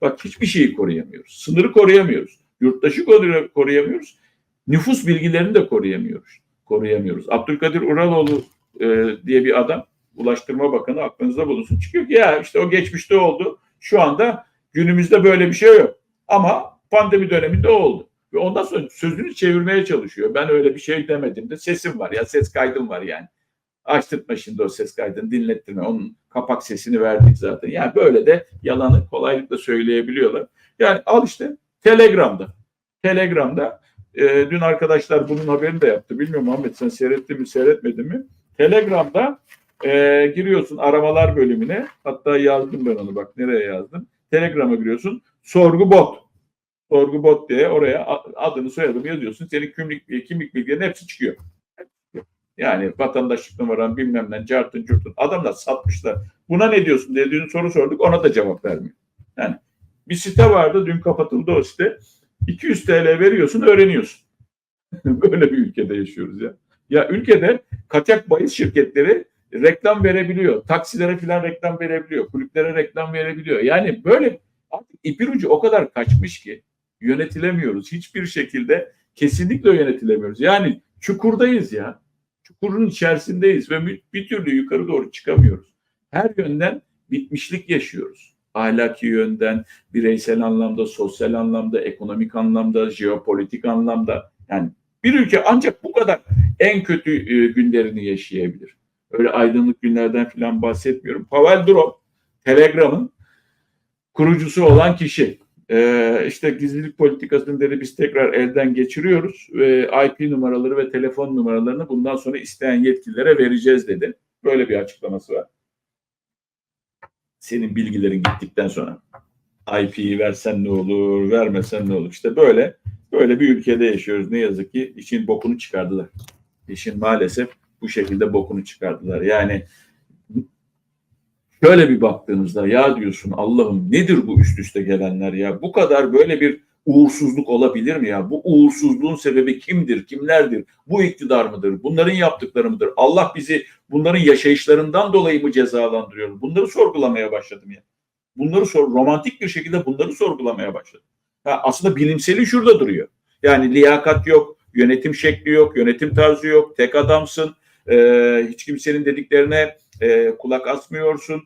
Bak hiçbir şeyi koruyamıyoruz. Sınırı koruyamıyoruz. Yurttaşı koru- koruyamıyoruz. Nüfus bilgilerini de koruyamıyoruz. Koruyamıyoruz. Abdülkadir Uraloğlu e, diye bir adam Ulaştırma Bakanı aklınızda bulunsun. Çıkıyor ki ya işte o geçmişte oldu. Şu anda günümüzde böyle bir şey yok. Ama pandemi döneminde oldu. Ve ondan sonra sözünü çevirmeye çalışıyor. Ben öyle bir şey demedim de sesim var ya ses kaydım var yani. Açtırtma şimdi o ses kaydını dinlettirme. Onun kapak sesini verdik zaten. Yani böyle de yalanı kolaylıkla söyleyebiliyorlar. Yani al işte Telegram'da. Telegram'da e, dün arkadaşlar bunun haberini de yaptı. Bilmiyorum Ahmet sen seyrettin mi seyretmedin mi? Telegram'da e, giriyorsun aramalar bölümüne. Hatta yazdım ben onu bak nereye yazdım. Telegram'a giriyorsun. Sorgu bot. Sorgu bot diye oraya adını soyadını yazıyorsun. Senin kimlik, kimlik bilgilerin hepsi çıkıyor. Yani vatandaşlık numaran bilmem ne cartın curtun. Adamlar satmışlar. Buna ne diyorsun diye soru sorduk ona da cevap vermiyor. Yani bir site vardı dün kapatıldı o site. 200 TL veriyorsun öğreniyorsun. Böyle bir ülkede yaşıyoruz ya. Ya ülkede kaçak bahis şirketleri reklam verebiliyor. Taksilere falan reklam verebiliyor. Kulüplere reklam verebiliyor. Yani böyle artık ipin ucu o kadar kaçmış ki yönetilemiyoruz. Hiçbir şekilde kesinlikle yönetilemiyoruz. Yani çukurdayız ya. Çukurun içerisindeyiz ve bir, türlü yukarı doğru çıkamıyoruz. Her yönden bitmişlik yaşıyoruz. Ahlaki yönden, bireysel anlamda, sosyal anlamda, ekonomik anlamda, jeopolitik anlamda. Yani bir ülke ancak bu kadar en kötü e, günlerini yaşayabilir. Öyle aydınlık günlerden falan bahsetmiyorum. Pavel Durov, Telegram'ın kurucusu olan kişi. Ee, işte gizlilik politikasını dedi biz tekrar elden geçiriyoruz ve IP numaraları ve telefon numaralarını bundan sonra isteyen yetkililere vereceğiz dedi. Böyle bir açıklaması var. Senin bilgilerin gittikten sonra IP'yi versen ne olur, vermesen ne olur. İşte böyle böyle bir ülkede yaşıyoruz. Ne yazık ki işin bokunu çıkardılar. İşin maalesef bu şekilde bokunu çıkardılar. Yani şöyle bir baktığınızda ya diyorsun Allah'ım nedir bu üst üste gelenler ya? Bu kadar böyle bir uğursuzluk olabilir mi ya? Bu uğursuzluğun sebebi kimdir? Kimlerdir? Bu iktidar mıdır? Bunların yaptıkları mıdır? Allah bizi bunların yaşayışlarından dolayı mı cezalandırıyor? Bunları sorgulamaya başladım ya. Bunları sor romantik bir şekilde bunları sorgulamaya başladım. Ha, aslında bilimseli şurada duruyor. Yani liyakat yok, yönetim şekli yok, yönetim tarzı yok, tek adamsın, e, hiç kimsenin dediklerine e, kulak asmıyorsun.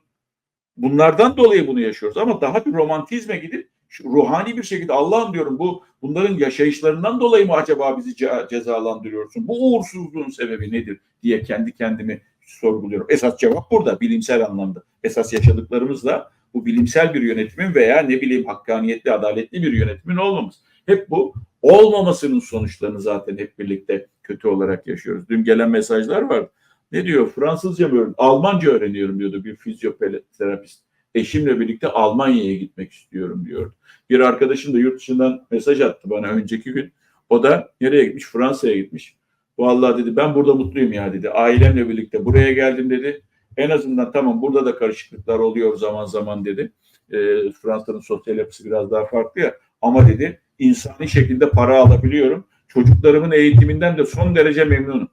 Bunlardan dolayı bunu yaşıyoruz ama daha bir romantizme gidip ruhani bir şekilde Allah'ım diyorum bu bunların yaşayışlarından dolayı mı acaba bizi ce- cezalandırıyorsun? Bu uğursuzluğun sebebi nedir diye kendi kendimi sorguluyorum. Esas cevap burada bilimsel anlamda. Esas yaşadıklarımızla bu bilimsel bir yönetimin veya ne bileyim hakkaniyetli, adaletli bir yönetimin olmaması. Hep bu olmamasının sonuçlarını zaten hep birlikte kötü olarak yaşıyoruz. Dün gelen mesajlar var. Ne diyor? Fransızca mı öğren- Almanca öğreniyorum diyordu bir fizyoterapist. Eşimle birlikte Almanya'ya gitmek istiyorum diyordu. Bir arkadaşım da yurt dışından mesaj attı bana önceki gün. O da nereye gitmiş? Fransa'ya gitmiş. Vallahi dedi ben burada mutluyum ya dedi. Ailemle birlikte buraya geldim dedi. En azından tamam burada da karışıklıklar oluyor zaman zaman dedi. E, Fransa'nın sosyal yapısı biraz daha farklı ya. Ama dedi insani şekilde para alabiliyorum. Çocuklarımın eğitiminden de son derece memnunum.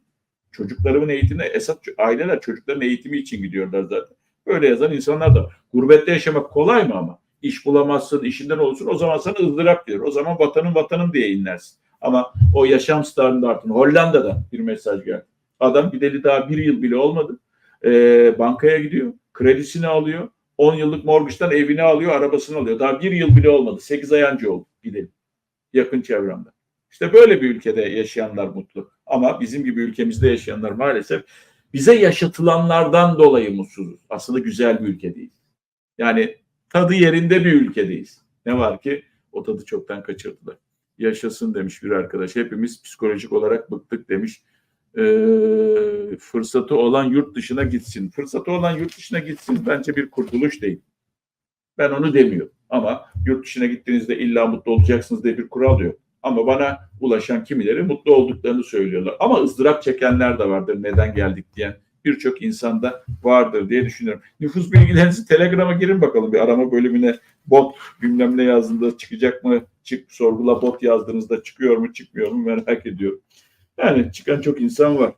Çocuklarımın eğitimine esas aileler çocukların eğitimi için gidiyorlar zaten. Böyle yazan insanlar da var. Gurbette yaşamak kolay mı ama? İş bulamazsın, işinden olursun. O zaman sana ızdırap gelir. O zaman vatanın vatanım diye inlersin. Ama o yaşam standartını Hollanda'da bir mesaj geldi. Adam gideli daha bir yıl bile olmadı. Ee, bankaya gidiyor. Kredisini alıyor. 10 yıllık mortgage'dan evini alıyor, arabasını alıyor. Daha bir yıl bile olmadı. 8 ay önce oldu gidelim. Yakın çevremde. İşte böyle bir ülkede yaşayanlar mutlu. Ama bizim gibi ülkemizde yaşayanlar maalesef bize yaşatılanlardan dolayı mutsuzuz. Aslında güzel bir ülkedeyiz. Yani tadı yerinde bir ülkedeyiz. Ne var ki o tadı çoktan kaçırdılar. Yaşasın demiş bir arkadaş. Hepimiz psikolojik olarak bıktık demiş. Ee, fırsatı olan yurt dışına gitsin. Fırsatı olan yurt dışına gitsin bence bir kurtuluş değil. Ben onu demiyorum. Ama yurt dışına gittiğinizde illa mutlu olacaksınız diye bir kural yok. Ama bana ulaşan kimileri mutlu olduklarını söylüyorlar. Ama ızdırap çekenler de vardır neden geldik diyen birçok insanda vardır diye düşünüyorum. Nüfus bilgilerinizi Telegram'a girin bakalım bir arama bölümüne bot bilmem ne yazdığında çıkacak mı? Çık sorgula bot yazdığınızda çıkıyor mu çıkmıyor mu merak ediyorum. Yani çıkan çok insan var.